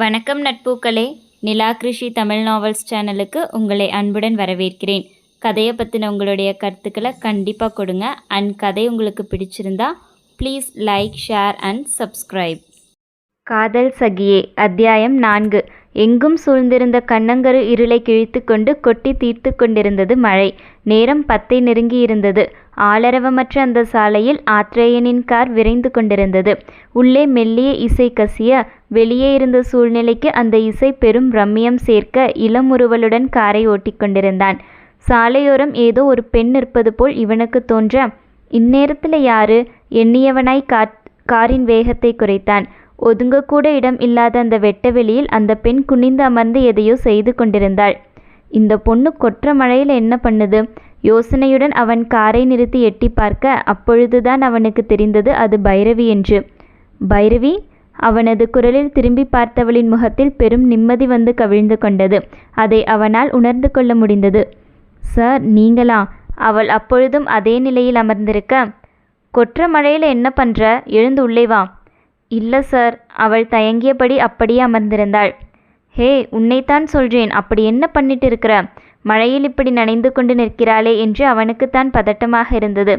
வணக்கம் நட்பூக்களே. நிலா கிருஷி தமிழ் நாவல்ஸ் சேனலுக்கு உங்களை அன்புடன் வரவேற்கிறேன். கதையை பற்றின உங்களுடைய கருத்துக்களை கண்டிப்பாக கொடுங்க. அண்ட் கதை உங்களுக்கு பிடிச்சிருந்தா please like share and subscribe Kadhal Sakiye அத்தியாயம் நான்கு. எங்கும் சூழ்ந்திருந்த கண்ணங்கரு இருளை கிழித்து கொண்டு கொட்டி தீர்த்து கொண்டிருந்தது மழை. நேரம் பத்தை நெருங்கியிருந்தது. ஆளரவமற்ற அந்த சாலையில் ஆத்ரேயனின் கார் விரைந்து கொண்டிருந்தது. உள்ளே மெல்லிய இசை கசிய வெளியே இருந்த சூழ்நிலைக்கு அந்த இசை பெரும் ரம்மியம் சேர்க்க இளமுறுவலுடன் காரை ஓட்டிக்கொண்டிருந்தான் சாலையோரம் ஏதோ ஒரு பெண் இருப்பது போல் இவனுக்கு தோன்ற இந்நேரத்தில் யாரு? எண்ணியவனாய் காரின் வேகத்தை குறைத்தான். ஒதுங்கக்கூட இடம் இல்லாத அந்த வெட்ட வெளியில் அந்த பெண் குனிந்து அமர்ந்து எதையோ செய்து கொண்டிருந்தாள். இந்த பொண்ணு கொற்ற மழையில் என்ன பண்ணுது? யோசனையுடன் அவன் காரை நிறுத்தி எட்டி பார்க்க அப்பொழுதுதான் அவனுக்கு தெரிந்தது அது பைரவி என்று. பைரவி அவனது குரலில் திரும்பி பார்த்தவளின் முகத்தில் பெரும் நிம்மதி வந்து கவிழ்ந்து கொண்டது. அதை அவனால் உணர்ந்து கொள்ள முடிந்தது. சார் நீங்களா? அவள் அப்பொழுதும் அதே நிலையில் அமர்ந்திருக்க. கொற்ற மழையில் என்ன பண்ணுற எழுந்து உள்ளே வா. இல்லை சார். அவள் தயங்கியபடி அப்படியே அமர்ந்திருந்தாள். ஹே உன்னைத்தான் சொல்கிறேன் அப்படி என்ன பண்ணிட்டு இருக்கிற? மழையில் இப்படி நனைந்து கொண்டு நிற்கிறாளே என்று அவனுக்குத்தான் பதட்டமாக இருந்தது.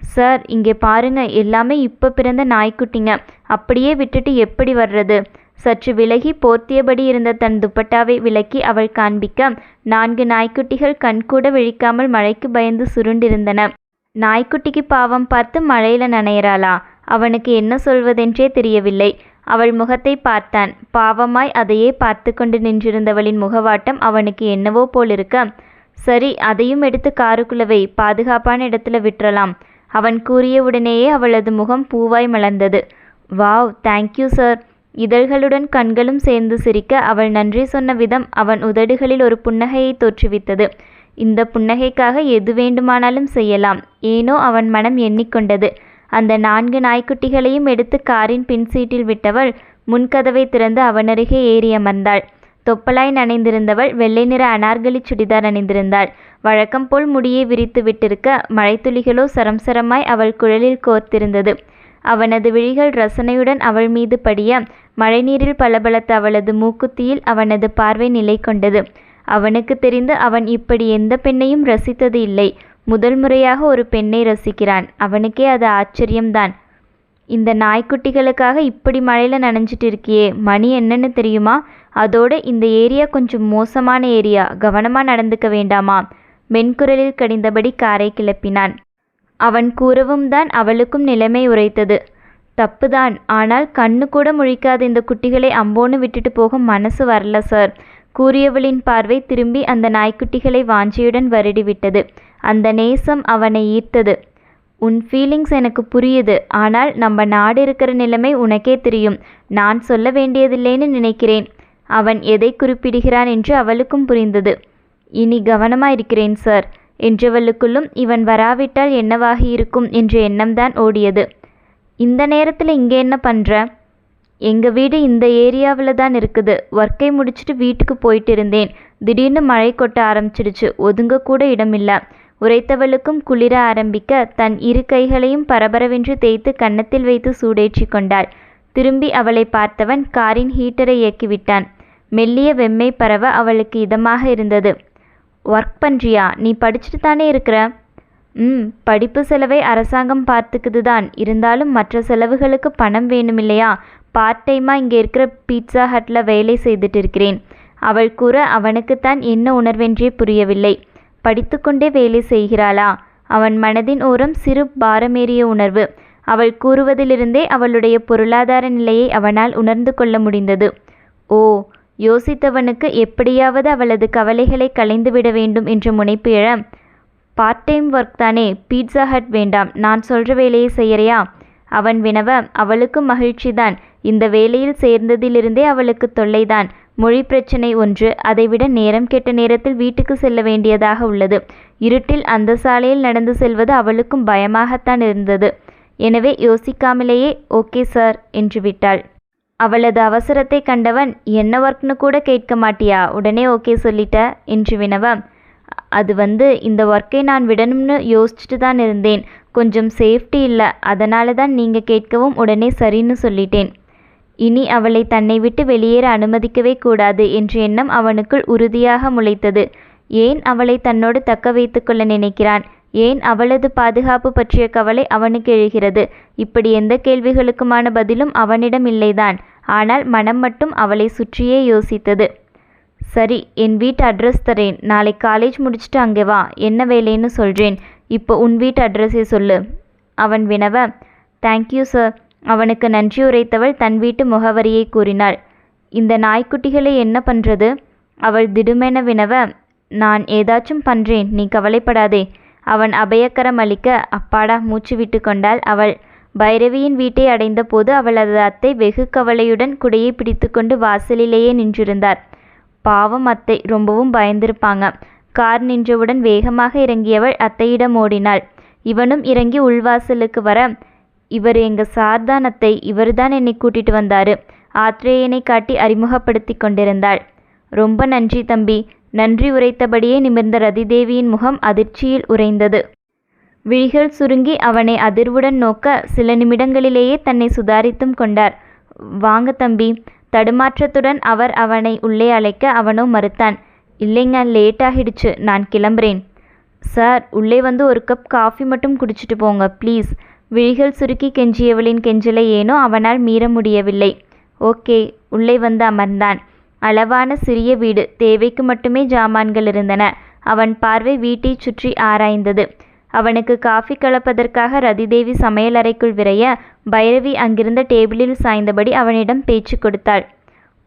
சார் இங்கே பாருங்க. எல்லாமே இப்போ பிறந்த நாய்க்குட்டிங்க. அப்படியே விட்டுட்டு எப்படி வர்றது? சற்று விலகி போர்த்தியபடி இருந்த தன் துப்பட்டாவை விலக்கி அவள் காண்பிக்க நான்கு நாய்க்குட்டிகள் கண்கூட விழிக்காமல் மழைக்கு பயந்து சுருண்டிருந்தன. நாய்க்குட்டிக்கு பாவம் பார்த்து மழையில நனையிறாளா? அவனுக்கு என்ன சொல்வதென்றே தெரியவில்லை. அவள் முகத்தை பார்த்தான். பாவமாய் அதையே பார்த்து கொண்டு நின்றிருந்தவளின் முகவாட்டம் அவனுக்கு என்னவோ போலிருக்க. சரி அதையும் எடுத்து காருக்குள்ள வை. பாதுகாப்பான இடத்துல விட்டுறலாம். அவன் கூறியவுடனேயே அவளது முகம் பூவாய் மலர்ந்தது. வாவ் தேங்க்யூ சார் இதழ்களுடன் கண்களும் சேர்ந்து சிரிக்க அவள் நன்றி சொன்ன விதம் அவன் உதடுகளில் ஒரு புன்னகையை தோற்றுவித்தது. இந்த புன்னகைக்காக எது வேண்டுமானாலும் செய்யலாம். ஏனோ அவன் மனம் எண்ணிக்கொண்டது. அந்த நான்கு நாய்க்குட்டிகளையும் எடுத்து காரின் பின் சீட்டில் விட்டவள் முன்கதவை திறந்து அவனருகே ஏறி அமர்ந்தாள். தொப்பலாய் நனைந்திருந்தவள் வெள்ளை நிற அனார்கலி சுடிதார் அணிந்திருந்தாள். வழக்கம் போல் முடியை விரித்து விட்டிருக்க மழைத்துளிகளோ சரம் சரமாய் அவள் குழலில் கோர்த்திருந்தது. அவனது விழிகள் ரசனையுடன் அவள் மீது படிய மழைநீரில் பளபளத்த அவளது மூக்குத்தியில் அவனது பார்வை நிலை கொண்டது அவனுக்கு தெரிந்து அவன் இப்படி எந்த பெண்ணையும் ரசித்தது இல்லை. முதல் முறையாக ஒரு பெண்ணை ரசிக்கிறான். அவனுக்கே அது ஆச்சரியம்தான். இந்த நாய்க்குட்டிகளுக்காக இப்படி மழையில் நனைஞ்சிட்டு இருக்கியே மணி என்னன்னு தெரியுமா? அதோட இந்த ஏரியா கொஞ்சம் மோசமான ஏரியா கவனமாக நடந்துக்க வேண்டாமா? மென்குரலில் கடிந்தபடி காரை கிளப்பினான். அவன் கூறவும் தான் அவளுக்கும் நிலைமை உரைத்தது. தப்புதான் ஆனால் கண்ணு கூட முழிக்காத இந்த குட்டிகளை அம்போன்னு விட்டுட்டு போக மனசு வரல சார். கூறியவளின் பார்வை திரும்பி அந்த நாய்க்குட்டிகளை வாஞ்சியுடன் வருடிவிட்டது. அந்த நேசம் அவனை ஈர்த்தது. உன் ஃபீலிங்ஸ் எனக்கு புரியுது. ஆனால் நம்ம நாடு இருக்கிற நிலைமை உனக்கே தெரியும். நான் சொல்ல வேண்டியதில்லைன்னு நினைக்கிறேன். அவன் எதை குறிப்பிடுகிறான் என்று அவளுக்கும் புரிந்தது. இனி கவனமாக இருக்கிறேன் சார் என்றவளுக்குள்ளும் இவன் வராவிட்டால் என்னவாகி இருக்கும் என்ற எண்ணம்தான் ஓடியது. இந்த நேரத்தில் இங்கே என்ன பண்ணுற எங்கள் வீடு இந்த ஏரியாவில் தான் இருக்குது. ஒர்க்கை முடிச்சுட்டு வீட்டுக்கு போயிட்டு இருந்தேன். திடீர்னு மழை கொட்ட ஆரம்பிச்சிடுச்சு. ஒதுங்க கூட இடமில்லை. உரைத்தவளுக்கும் குளிர ஆரம்பிக்க தன் இரு கைகளையும் பரபரவென்று தேய்த்து கன்னத்தில் வைத்து சூடேற்றி கொண்டாள். திரும்பி அவளை பார்த்தவன் காரின் ஹீட்டரை இயக்கிவிட்டான். மெல்லிய வெம்மை பரவ அவளுக்கு இதமாக இருந்தது. ஒர்க் பண்ணுறியா நீ படிச்சுட்டு தானே இருக்கிற? ம் படிப்பு செலவை அரசாங்கம் பார்த்துக்குது தான் இருந்தாலும் மற்ற செலவுகளுக்கு பணம் வேணுமில்லையா? பார்ட் டைமாக இங்கே இருக்கிற பீட்சா ஹட்டில் வேலை செய்துட்டு இருக்கிறேன். அவள் கூற அவனுக்குத்தான் என்ன உணர்வென்றே புரியவில்லை. படித்துக்கொண்டே வேலை செய்கிறாளா? அவன் மனதின் ஓரம் சிறு பாரமேறிய உணர்வு. அவள் கூறுவதிலிருந்தே அவளுடைய பொருளாதார நிலையை அவனால் உணர்ந்து கொள்ள முடிந்தது. ஓ யோசித்தவனுக்கு எப்படியாவது அவளது கவலைகளை களைந்துவிட வேண்டும் என்ற முனைப்பு எழ பார்ட் டைம் ஒர்க் தானே பீட்சா ஹட் வேண்டாம் நான் சொல்கிற வேலையை செய்யறியா? அவன் வினவ அவளுக்கும் மகிழ்ச்சிதான் இந்த வேலையில் சேர்ந்ததிலிருந்தே அவளுக்கு தொல்லைதான். மொழி பிரச்சனை ஒன்று. அதைவிட நேரம் கெட்ட நேரத்தில் வீட்டுக்கு செல்ல வேண்டியதாக உள்ளது. இருட்டில் அந்த சாலையில் நடந்து செல்வது அவளுக்கும் பயமாகத்தான் இருந்தது. எனவே யோசிக்காமலேயே ஓகே சார் என்று விட்டாள். அவளது அவசரத்தை கண்டவன் என்ன ஒர்க்னு கூட கேட்க மாட்டியா? உடனே ஓகே சொல்லிட்ட என்று வினவ அது வந்து இந்த ஒர்க்கை நான் விடணும்னு யோசிச்சுட்டு தான் இருந்தேன். கொஞ்சம் சேஃப்டி இல்லை. அதனால தான் நீங்கள் கேட்கவும் உடனே சரின்னு சொல்லிட்டேன். இனி அவளை தன்னை விட்டு வெளியேற அனுமதிக்கவே கூடாது என்ற எண்ணம் அவனுக்குள் உறுதியாக முளைத்தது. ஏன் அவளை தன்னோடு தக்க வைத்துக்கொள்ள நினைக்கிறான்? ஏன் அவளது பாதுகாப்பு பற்றிய கவலை அவனுக்கு எழுகிறது? இப்படி எந்த கேள்விகளுக்குமான பதிலும் அவனிடம் இல்லைதான். ஆனால் மனம் மட்டும் அவளை சுற்றியே யோசித்தது. சரி என் வீட்டு அட்ரஸ் தரேன். நாளை காலேஜ் முடிச்சுட்டு அங்கே வா. என்ன வேலைன்னு சொல்கிறேன் இப்போ உன் வீட்டு அட்ரஸை சொல்லு. அவன் வினவ தேங்க்யூ சார் அவனுக்கு நன்றி உரைத்தவள் தன் வீட்டு முகவரியை கூறினாள். இந்த நாய்க்குட்டிகளை என்ன பண்ணுறது அவள் திடுமென வினவ நான் ஏதாச்சும் பண்ணுறேன் நீ கவலைப்படாதே. அவன் அபயக்கரம் அளிக்க அப்பாடா மூச்சு விட்டு கொண்டாள் அவள். பைரவியின் வீட்டை அடைந்தபோது அவளது அத்தை வெகு கவலையுடன் குடையை பிடித்துக்கொண்டு வாசலிலேயே நின்றிருந்தார். பாவம் அத்தை ரொம்பவும் பயந்திருப்பாங்க. கார் நின்றவுடன் வேகமாக இறங்கியவள் அத்தையிடம் ஓடினாள். இவனும் இறங்கி உள்வாசலுக்கு வர இவர் எங்கள் சார்தானத்தை இவர்தான் என்னை கூட்டிட்டு வந்தாரு. ஆத்ரேயனை காட்டி அறிமுகப்படுத்தி கொண்டிருந்தாள். ரொம்ப நன்றி தம்பி. நன்றி உரைத்தபடியே நிமிர்ந்த ரதிதேவியின் முகம் அதிர்ச்சியில் உறைந்தது. விழிகள் சுருங்கி அவனை அதிர்வுடன் நோக்க சில நிமிடங்களிலேயே தன்னை சுதாரித்தும் கொண்டார். வாங்க தம்பி. தடுமாற்றத்துடன் அவர் அவனை உள்ளே அழைக்க அவனோ மறுத்தான். இல்லைங்க லேட் ஆகிடுச்சு நான் கிளம்புறேன். சார் உள்ளே வந்து ஒரு கப் காஃபி மட்டும் குடிச்சிட்டு போங்க ப்ளீஸ் விழிகள் சுருக்கி கெஞ்சியவளின் கெஞ்சலை ஏனோ அவனால் மீற முடியவில்லை. ஓகே உள்ளே வந்து அமர்ந்தான். அளவான சிறிய வீடு தேவைக்கு மட்டுமே ஜாமான்கள் இருந்தன. அவன் பார்வை வீட்டைச் சுற்றி ஆராய்ந்தது. அவனுக்கு காஃபி கலப்பதற்காக ரதிதேவி சமையலறைக்குள் விரைய பைரவி அங்கிருந்த டேபிளில் சாய்ந்தபடி அவனிடம் பேச்சு கொடுத்தாள்.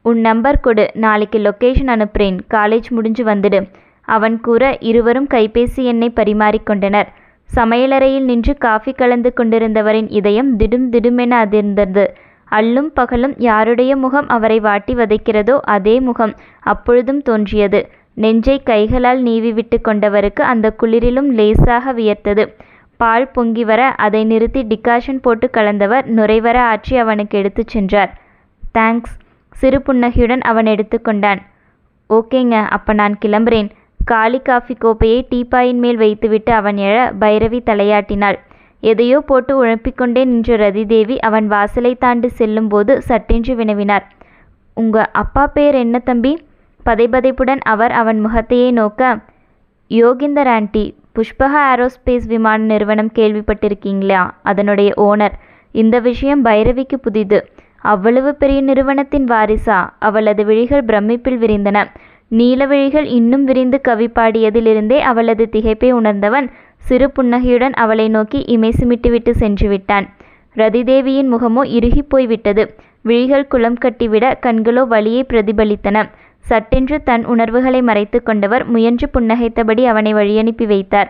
உன் நம்பர் கொடு நாளைக்கு லொக்கேஷன் அனுப்புறேன். காலேஜ் முடிஞ்சு வந்துடு. அவன் கூற இருவரும் கைபேசி எண்ணை பரிமாறிக்கொண்டனர் சமையலறையில் நின்று காஃபி கலந்து கொண்டிருந்தவரின் இதயம் திடும் திடுமென அதிர்ந்தது. அல்லும் பகலும் யாருடைய முகம் அவரை வாட்டி வதைக்கிறதோ அதே முகம் அப்பொழுதும் தோன்றியது. நெஞ்சை கைகளால் நீவிவிட்டு கொண்டவருக்கு அந்த குளிரிலும் லேசாக வியர்த்தது. பால் பொங்கி வர அதை நிறுத்தி டிகாஷன் போட்டு கலந்தவர் நுரைவர ஆற்றி அவனுக்கு எடுத்துச் சென்றார். தேங்க்ஸ். சிறு புன்னகையுடன் அவன் எடுத்துக்கொண்டான் ஓகேங்க அப்ப நான் கிளம்புறேன். காலி காஃபி கோப்பையை டீப்பாயின் மேல் வைத்துவிட்டு அவன் எழ பைரவி தலையாட்டினாள். எதையோ போட்டு உழப்பிக்கொண்டே நின்ற ரதிதேவி அவன் வாசலை தாண்டி செல்லும்போது சட்டென்று வினவினார். உங்க அப்பா பேர் என்ன தம்பி? பதைபதைப்புடன் அவர் அவன் முகத்தையே நோக்க யோகிந்தர் ஆண்டி புஷ்பகா ஏரோஸ்பேஸ் விமான நிறுவனம் கேள்விப்பட்டிருக்கீங்களா? அதனுடைய ஓனர். இந்த விஷயம் பைரவிக்கு புதிது. அவ்வளவு பெரிய நிறுவனத்தின் வாரிசா? அவளது விழிகள் பிரமிப்பில் விரிந்தன. நீலவிழிகள் இன்னும் விரிந்து கவி பாடியதிலிருந்தே அவளது திகைப்பை உணர்ந்தவன் சிறு புன்னகையுடன் அவளை நோக்கி இமைசுமிட்டுவிட்டு சென்று விட்டான். ரதிதேவியின் முகமோ இறுகிப் போய்விட்டது. விழிகள் குளம் கட்டிவிட கண்களோ வழியை பிரதிபலித்தன. சட்டென்று தன் உணர்வுகளை மறைத்து கொண்டவர் முயன்று புன்னகைத்தபடி அவனை வழியனுப்பி வைத்தார்.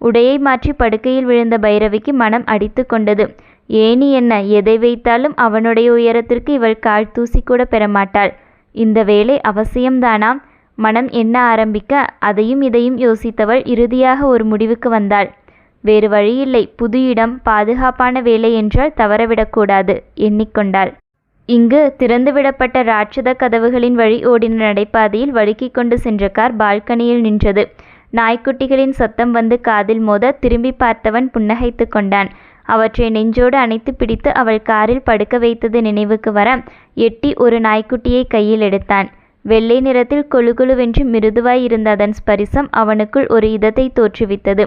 உடையை மாற்றி படுக்கையில் விழுந்த பைரவிக்கு மனம் அடித்து கொண்டது. ஏனி என்ன எதை வைத்தாலும் அவனுடைய உயரத்திற்கு இவள் கால் தூசி கூட பெறமாட்டாள். இந்த வேலை அவசியம்தானாம். மனம் எண்ண ஆரம்பிக்க அதையும் இதையும் யோசித்தவள் இறுதியாக ஒரு முடிவுக்கு வந்தாள். வேறு வழியில்லை. புது இடம் பாதுகாப்பான வேலை என்றால் தவறவிடக்கூடாது எண்ணிக்கொண்டாள். இங்கு திறந்துவிடப்பட்ட ராட்சத கதவுகளின் வழி ஓடின நடைபாதையில் வழுக்கிக் கொண்டு சென்ற கார் பால்கனியில் நின்றது. நாய்க்குட்டிகளின் சத்தம் வந்து காதில் மோத திரும்பி பார்த்தவன் புன்னகைத்து கொண்டான். அவற்றை நெஞ்சோடு அணைத்து பிடித்து அவள் காரில் படுக்க வைத்தது நினைவுக்கு வர எட்டி ஒரு நாய்க்குட்டியை கையில் எடுத்தான். வெள்ளை நிறத்தில் கொழுகொழுவென்று மிருதுவாய் இருந்த அதன் ஸ்பரிசம் அவனுக்குள் ஒரு இதத்தை தோற்றுவித்தது.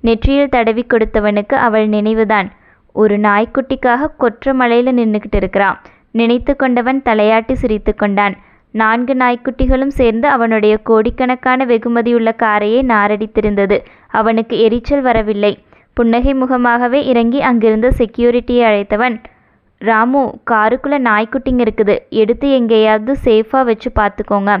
நெற்றியில் தடவி கொடுத்தவனுக்கு அவள் நினைவுதான். ஒரு நாய்க்குட்டிக்காக கொற்ற மலையில நின்றுக்கிட்டு இருக்கிறான் நினைத்து கொண்டவன் தலையாட்டி சிரித்து கொண்டான். நான்கு நாய்க்குட்டிகளும் சேர்ந்து அவனுடைய கோடிக்கணக்கான வெகுமதியுள்ள காரையே நாரடித்திருந்தது. அவனுக்கு எரிச்சல் வரவில்லை. புன்னகை முகமாகவே இறங்கி அங்கிருந்த செக்யூரிட்டியை அழைத்தவன் ராமு காருக்குள்ளே நாய்க்குட்டிங்க இருக்குது. எடுத்து எங்கேயாவது சேஃபாக வச்சு பார்த்துக்கோங்க.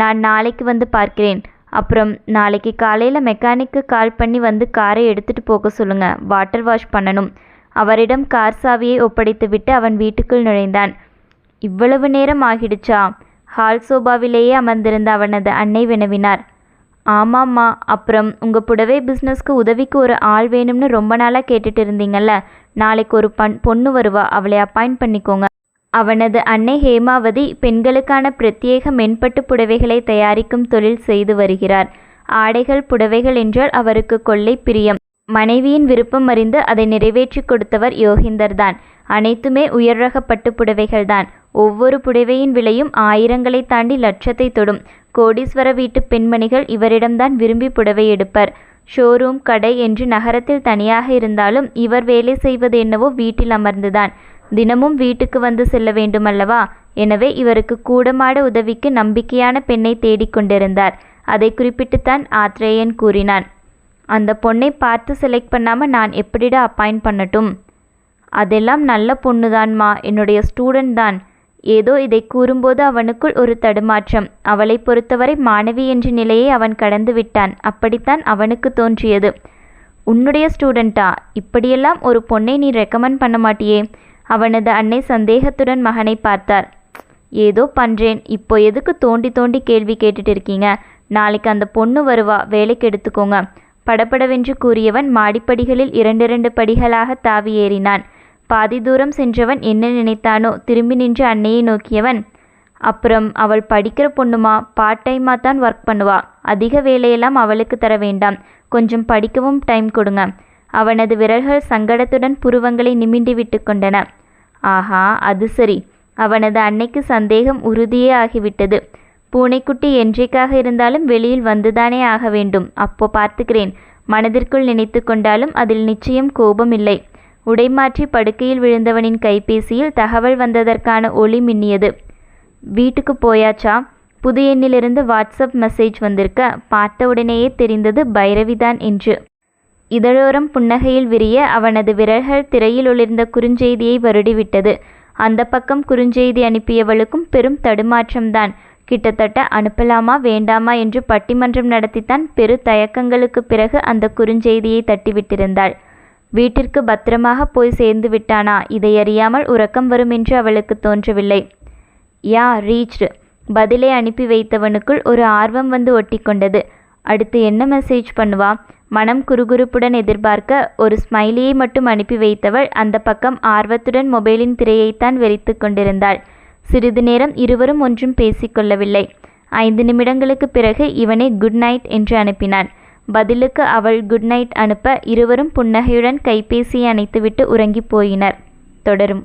நான் நாளைக்கு வந்து பார்க்கிறேன். அப்புறம் நாளைக்கு காலையில் மெக்கானிக்கு கால் பண்ணி வந்து காரை எடுத்துகிட்டு போக சொல்லுங்க. வாட்டர் வாஷ் பண்ணணும். அவரிடம் கார் சாவியை ஒப்படைத்துவிட்டு அவன் வீட்டுக்குள் நுழைந்தான். இவ்வளவு நேரம் ஆகிடுச்சா? ஹால் சோபாவிலேயே அமர்ந்திருந்த அவனது அன்னை வினவினார். ஆமாம்மா அப்புறம் உங்கள் புடவை பிஸ்னஸ்க்கு உதவிக்கு ஒரு ஆள் வேணும்னு ரொம்ப நாளாக கேட்டுட்டு இருந்தீங்கல்ல. நாளைக்கு ஒரு பண் பொண்ணு வருவா அவளை அப்பாயிண்ட் பண்ணிக்கோங்க. அவனது அன்னை ஹேமாவதி பெண்களுக்கான பிரத்யேக மென்பட்டு புடவைகளை தயாரிக்கும் தொழில் செய்து வருகிறார். ஆடைகள் புடவைகள் என்றால் அவருக்கு கொள்ளை பிரியம். மனைவியின் விருப்பம் அறிந்து அதை நிறைவேற்றி கொடுத்தவர் யோகிந்தர் தான். அனைத்துமே உயர் ரக பட்டு புடவைகள்தான் ஒவ்வொரு புடவையின் விலையும் ஆயிரங்களை தாண்டி லட்சத்தை தொடும். கோடீஸ்வர வீட்டு பெண்மணிகள் இவரிடம்தான் விரும்பி புடவை எடுப்பர். ஷோரூம் கடை என்று நகரத்தில் தனியாக இருந்தாலும் இவர் வேலை செய்வது என்னவோ வீட்டில் அமர்ந்துதான். தினமும் வீட்டுக்கு வந்து செல்ல வேண்டுமல்லவா? எனவே இவருக்கு கூடமாட உதவிக்கு நம்பிக்கையான பெண்ணை தேடிக்கொண்டிருந்தார் அதை குறிப்பிட்டுத்தான் ஆத்ரேயன் கூறினான். அந்த பொண்ணை பார்த்து செலக்ட் பண்ணாமல் நான் எப்படிடா அப்பாயிண்ட் பண்ணட்டும்? அதெல்லாம் நல்ல பொண்ணுதான்மா என்னுடைய ஸ்டூடெண்ட் தான். ஏதோ இதை கூறும்போது அவனுக்குள் ஒரு தடுமாற்றம். அவளை பொறுத்தவரை மாணவி என்ற நிலையை அவன் கடந்து விட்டான். அப்படித்தான் அவனுக்கு தோன்றியது. உன்னுடைய ஸ்டூடெண்ட்டா இப்படியெல்லாம் ஒரு பொண்ணை நீ ரெக்கமெண்ட் பண்ண மாட்டியே? அவனது அன்னை சந்தேகத்துடன் மகனை பார்த்தார். ஏதோ பண்றேன். இப்போ எதுக்கு தோண்டி தோண்டி கேள்வி கேட்டுட்டு இருக்கீங்க? நாளைக்கு அந்த பொண்ணு வருவா. வேலைக்கு எடுத்துக்கோங்க. படபடவென்று கூறியவன் மாடிப்படிகளில் இரண்டிரண்டு படிகளாக தாவி ஏறினான். பாதி தூரம் சென்றவன் என்ன நினைத்தானோ திரும்பி நின்று அன்னையை நோக்கியவன். அப்புறம் அவள் படிக்கிற பொண்ணுமா? பார்ட் டைமாக தான் ஒர்க் பண்ணுவா. அதிக வேலையெல்லாம் அவளுக்கு தர வேண்டாம். கொஞ்சம் படிக்கவும் டைம் கொடுங்க. அவனது விரல்கள் சங்கடத்துடன் புருவங்களை நிமிண்டி விட்டு கொண்டன. ஆஹா அது சரி. அவனது அன்னைக்கு சந்தேகம் உறுதியே ஆகிவிட்டது. பூனைக்குட்டி என்றைக்காக இருந்தாலும் வெளியில் வந்துதானே ஆக வேண்டும். அப்போ பார்த்துக்கிறேன். மனதிற்குள் நினைத்து கொண்டாலும் அதில் நிச்சயம் கோபம் இல்லை. உடைமாற்றி படுக்கையில் விழுந்தவனின் கைபேசியில் தகவல் வந்ததற்கான ஒளி மின்னியது. வீட்டுக்கு போயாச்சா புது எண்ணிலிருந்து வாட்ஸ்அப் மெசேஜ் வந்திருக்க பார்த்த உடனேயே தெரிந்தது பைரவிதான் என்று. இதழோரம் புன்னகையில் விரிய அவனது விரல்கள் திரையில் ஒளிர்ந்த குறுஞ்செய்தியை வருடிவிட்டது. அந்த பக்கம் குறுஞ்செய்தி அனுப்பியவளுக்கும் பெரும் தடுமாற்றம்தான் கிட்டத்தட்ட அனுப்பலாமா வேண்டாமா என்று பட்டிமன்றம் நடத்தித்தான் பெரு தயக்கங்களுக்கு பிறகு அந்த குறுஞ்செய்தியை தட்டிவிட்டிருந்தாள். வீட்டிற்கு பத்திரமாக போய் சேர்ந்து விட்டானா? இதை அறியாமல் உறக்கம் வரும் என்று அவளுக்கு தோன்றவில்லை. Yeah reached. பதிலை அனுப்பி வைத்தவனுக்குள் ஒரு ஆர்வம் வந்து ஒட்டிக்கொண்டது. அடுத்து என்ன மெசேஜ் பண்ணுவா? மனம் குறுகுறுப்புடன் எதிர்பார்க்க ஒரு ஸ்மைலியை மட்டும் அனுப்பி வைத்தவள் அந்த பக்கம் ஆர்வத்துடன் மொபைலின் திரையைத்தான் வெறித்து கொண்டிருந்தாள். சிறிது நேரம் இருவரும் ஒன்றும் பேசிக்கொள்ளவில்லை ஐந்து நிமிடங்களுக்கு பிறகு இவனை குட் நைட் என்று அனுப்பினான். பதிலுக்கு அவள் குட் நைட் அனுப்ப இருவரும் புன்னகையுடன் கைபேசியை அணைத்துவிட்டு உறங்கிப் போயினர். தொடரும்.